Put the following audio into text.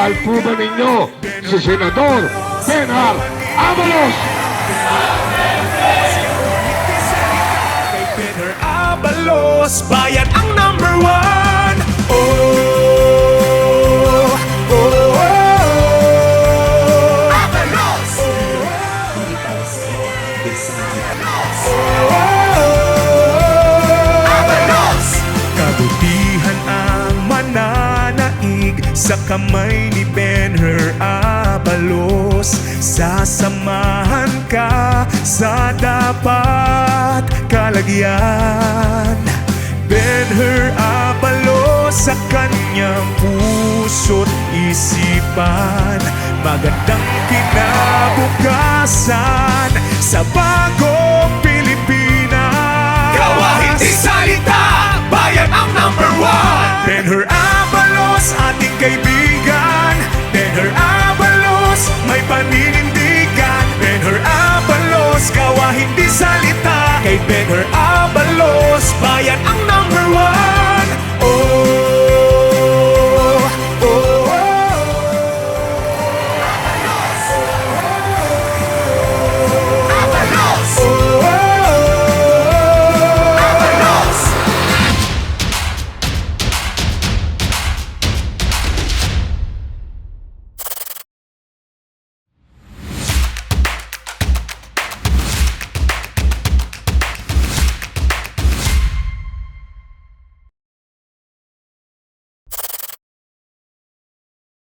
Mahal po ba ninyo si Senador Benhar Avalos? Peter Abalos, bayan ang number one. Oh, oh, oh, oh. Sa kamay ni Benher Abalos Sasamahan ka sa dapat kalagyan. Benher Abalos sa kanyang puso't isipan Magandang kinabukasan sa bagong paninindigan. Benher Abalos, gawa hindi salita. Kay Benher Abalos, bayan ang number one.